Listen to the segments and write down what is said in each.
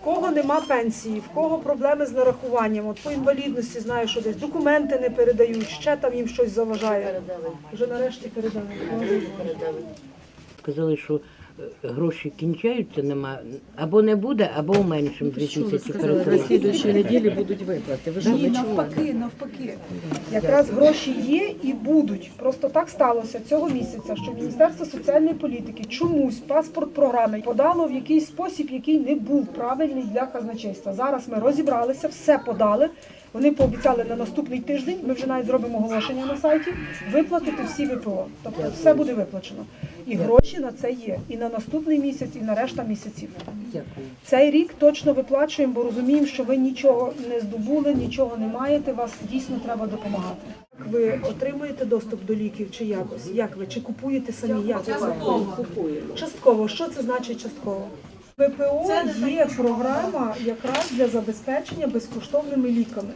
В кого нема пенсії, в кого проблеми з нарахуванням, от по інвалідності знаю, що десь документи не передають, ще там їм щось заважає. Вже нарешті передали. Сказали, що гроші кінчаються, нема або не буде, або уменшимо Що ви 2000 сказали, на слідуючій неділі будуть виплати. Ви ж Ні, не чули? навпаки, навпаки. Якраз гроші є і будуть. Просто так сталося цього місяця, що Міністерство соціальної політики чомусь паспорт програми подало в якийсь спосіб, який не був правильний для казначейства. Зараз ми розібралися, все подали. Вони пообіцяли на наступний тиждень. Ми вже навіть зробимо оголошення на сайті. Виплатити всі ВПО. Тобто все буде виплачено. І гроші на це є. І на наступний місяць, і на решта місяців. Цей рік точно виплачуємо, бо розуміємо, що ви нічого не здобули, нічого не маєте. Вас дійсно треба допомагати. Як ви отримуєте доступ до ліків чи якось? Як ви? Чи купуєте самі? Як ви? Частково. Що це значить частково? ВПО є програма якраз для забезпечення безкоштовними ліками.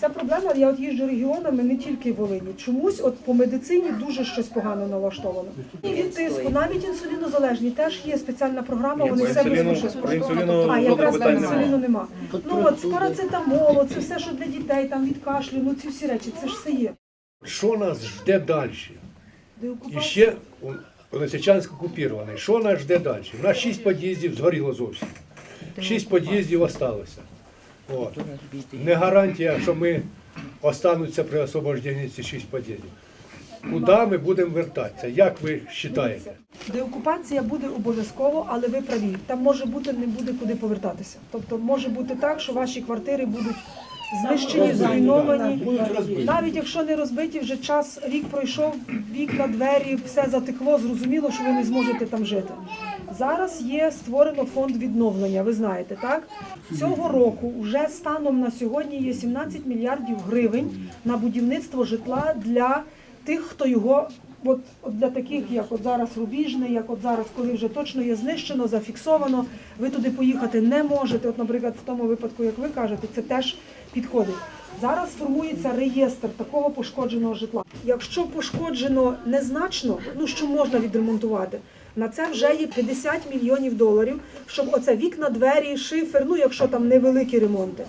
Ця проблема, я от їжджу регіонами, не тільки в Волині. Чомусь от по медицині дуже щось погано налаштовано. І від тиску, навіть інсулінозалежні теж є спеціальна програма, вони все безкоштовно. А якраз питань інсуліну нема. Ну от парацетамол, це все, що для дітей, там від кашлю, ну ці всі речі, це ж все є. Що нас жде далі? І ще Лисичанськ окупірований. Що нас жде далі? У нас шість під'їздів згоріло зовсім. Шість під'їздів осталося. От. Не гарантія, що ми остануться при освобожденні ці шість під'їздів. Куди ми будемо вертатися? Як ви вважаєте? Деокупація буде обов'язково, але ви праві. Там може бути не буде куди повертатися. Тобто може бути так, що ваші квартири будуть знищені, зруйновані. Навіть якщо не розбиті, вже час рік пройшов, вікна, двері, все затекло, зрозуміло, що ви не зможете там жити. Зараз є створено фонд відновлення. Ви знаєте, так цього року вже станом на сьогодні є 17 мільярдів гривень на будівництво житла для тих, хто його. От, от для таких, як от зараз Рубіжне, як от зараз, коли вже точно є знищено, зафіксовано, ви туди поїхати не можете. От, наприклад, в тому випадку, як ви кажете, це теж підходить. Зараз формується реєстр такого пошкодженого житла. Якщо пошкоджено незначно, ну що можна відремонтувати, на це вже є 50 мільйонів доларів, щоб оце вікна, двері, шифер, ну якщо там невеликі ремонти.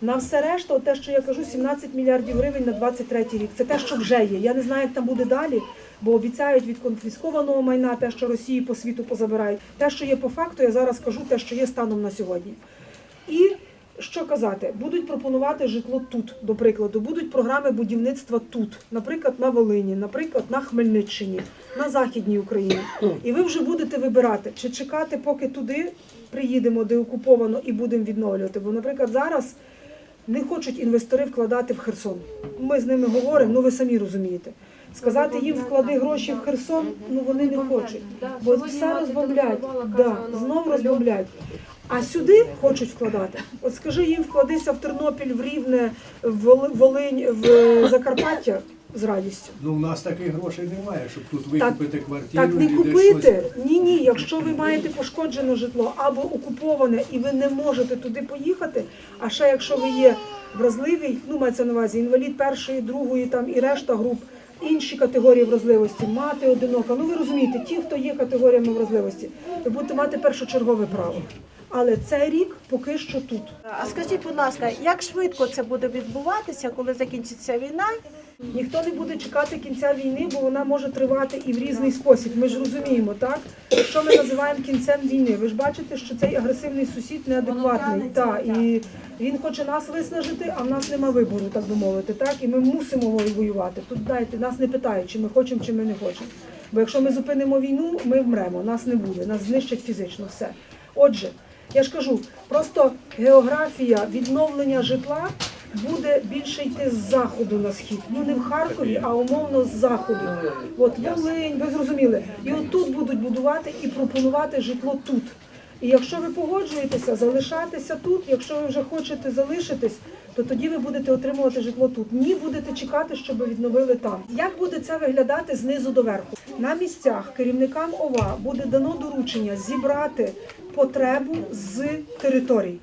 На все решта, те, що я кажу, 17 мільярдів гривень на 23 рік. Це те, що вже є. Я не знаю, як там буде далі, бо обіцяють від конфіскованого майна, те, що Росії по світу позабирають. Те, що є по факту, я зараз кажу, те, що є станом на сьогодні. І що казати, будуть пропонувати житло тут, до прикладу, будуть програми будівництва тут, наприклад, на Волині, наприклад, на Хмельниччині, на Західній Україні. І ви вже будете вибирати, чи чекати, поки туди приїдемо, де окуповано, і будемо відновлювати. Бо, наприклад, зараз не хочуть інвестори вкладати в Херсон. Ми з ними говоримо, ну ви самі розумієте. Сказати їм вклади гроші в Херсон, ну вони не хочуть. Бо все розбомблять. Да, знов розбомблять. А сюди хочуть вкладати. От скажи їм вкладися в Тернопіль, в Рівне, в Воли- Волинь, в Закарпаття з радістю. Ну, у нас таких грошей немає, щоб тут Так- викупити квартиру. Так не і купити. щось. Ні, ні. Якщо ви маєте пошкоджене житло або окуповане, і ви не можете туди поїхати. А ще якщо ви є вразливий, ну мається на увазі інвалід першої, другої там і решта груп. Інші категорії вразливості, мати одинока. Ну ви розумієте, ті, хто є категоріями вразливості, ви будете мати першочергове право. Але цей рік поки що тут. А скажіть, будь ласка, як швидко це буде відбуватися, коли закінчиться війна? Ніхто не буде чекати кінця війни, бо вона може тривати і в різний спосіб. Ми ж розуміємо, так? Що ми називаємо кінцем війни? Ви ж бачите, що цей агресивний сусід неадекватний. Так, і він хоче нас виснажити, а в нас нема вибору, так би мовити. Так? І ми мусимо воювати. Тут дайте, нас не питають, чи ми хочемо, чи ми не хочемо. Бо якщо ми зупинимо війну, ми вмремо, нас не буде, нас знищать фізично все. Отже, я ж кажу, просто географія відновлення житла буде більше йти з заходу на схід. Ну не в Харкові, а умовно з заходу. От Волинь, ви зрозуміли. І от тут будуть будувати і пропонувати житло тут. І якщо ви погоджуєтеся залишатися тут, якщо ви вже хочете залишитись, то тоді ви будете отримувати житло тут. Ні, будете чекати, щоб відновили там. Як буде це виглядати знизу до верху? На місцях керівникам ОВА буде дано доручення зібрати потребу з територій.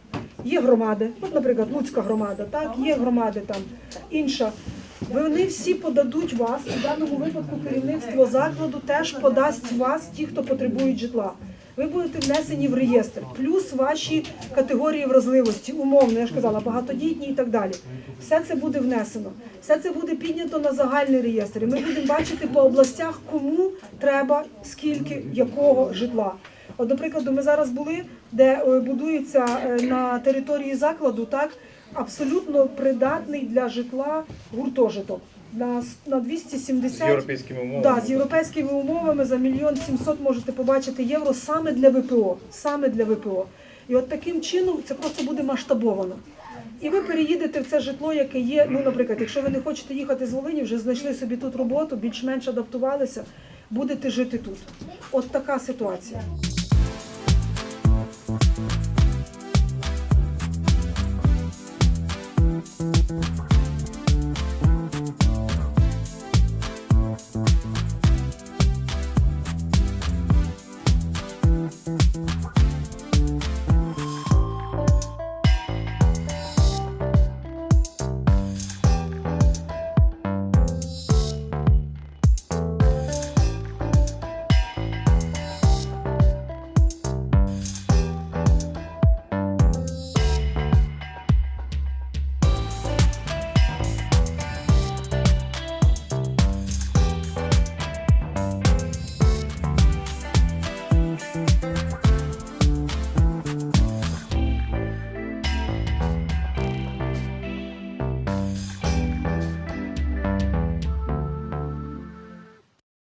Є громади, от, наприклад, Луцька громада, так, є громади там, інша. Вони всі подадуть вас, у даному випадку керівництво закладу теж подасть вас, ті, хто потребують житла. ви будете внесені в реєстр, плюс ваші категорії вразливості, умовно, я ж казала, багатодітні і так далі. Все це буде внесено. Все це буде піднято на загальний реєстр. І ми будемо бачити по областях, кому треба, скільки, якого житла. От, до прикладу, ми зараз були, де е, будується е, на території закладу, так абсолютно придатний для житла гуртожиток. На, на 270 З європейськими умовами. Да, з європейськими умовами за мільйон сімсот можете побачити євро саме для ВПО. Саме для ВПО. І от таким чином це просто буде масштабовано. І ви переїдете в це житло, яке є. Ну, наприклад, якщо ви не хочете їхати з Волині, вже знайшли собі тут роботу, більш-менш адаптувалися, будете жити тут. От така ситуація.